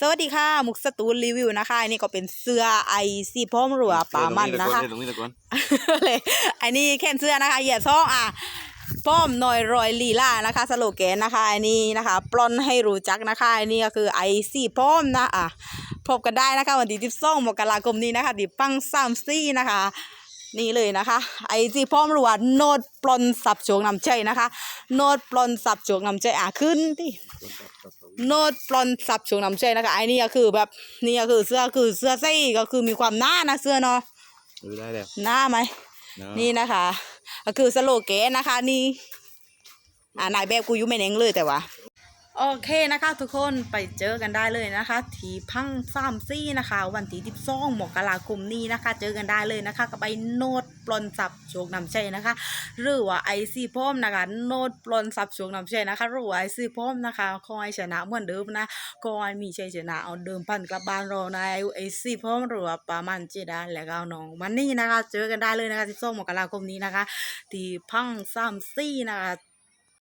สวัสดีค่ะมุกสตูนรีวิวนะคะอันนี้ก็เป็นเสื้อไอซีพร้อมหรัวป่ามันนะคะตรงนี้ตะกอนเลยอันนี้แค่นเสื้อนะคะเหยียดซ่องอะป้อมหน่อยรอยลีล่านะคะ สโลแกนนะคะอันนี้นะคะปล้นให้รู้จักนะคะอันนี้ก็คือไอซีป้อมนะอะพบกันได้นะคะ วันที่12มกราคมนี้นะคะดิปังสามซี่นะคะ นี่เลยนะคะ ไอซีพร้อมหรัวโนดปลนสับโฉงนำใจนะคะ โนดปลนสับโฉงนำใจอะขึ้นที่ โนดปลอนสับช่วงน้ำใจนะคะไอ้นี่ก็คือแบบนี่ก็คือเสื้อคือเสื้อไส้ก็คือมีความหน้านะเสื้อเนาะดูได้แล้วหน้าไหมเนาะนี่นะคะก็คือสโลแกนนะคะ นี่อ่านายแบบกูอยุ่ไม่เน้งเลยแต่ว่า โอเคนะคะทุกคนไปเจอกันได้เลยนะคะ ทีพังฟามซี่นะคะ วันที่ที่สองมกราคมนี้นะคะ เจอกันได้เลยนะคะกับไปโนดปลนสับโชคนำใจนะคะ หรือว่าไอซีพ้อมนะคะ โนดปลนสับโชคนำใจนะคะหรือว่าไอซีพ้อมนะคะคอยชนะเหมือนเดิมนะคอยมีชัยชนะเอาเดิมพันกลับบ้านเราในไอซีพ้อมหรือว่าประมาณเจดาแล้วก็น้องมันนี่นะคะ เจอกันได้เลยนะคะที่สองมกราคมนี้นะคะ ทีพังฟามซี่นะคะ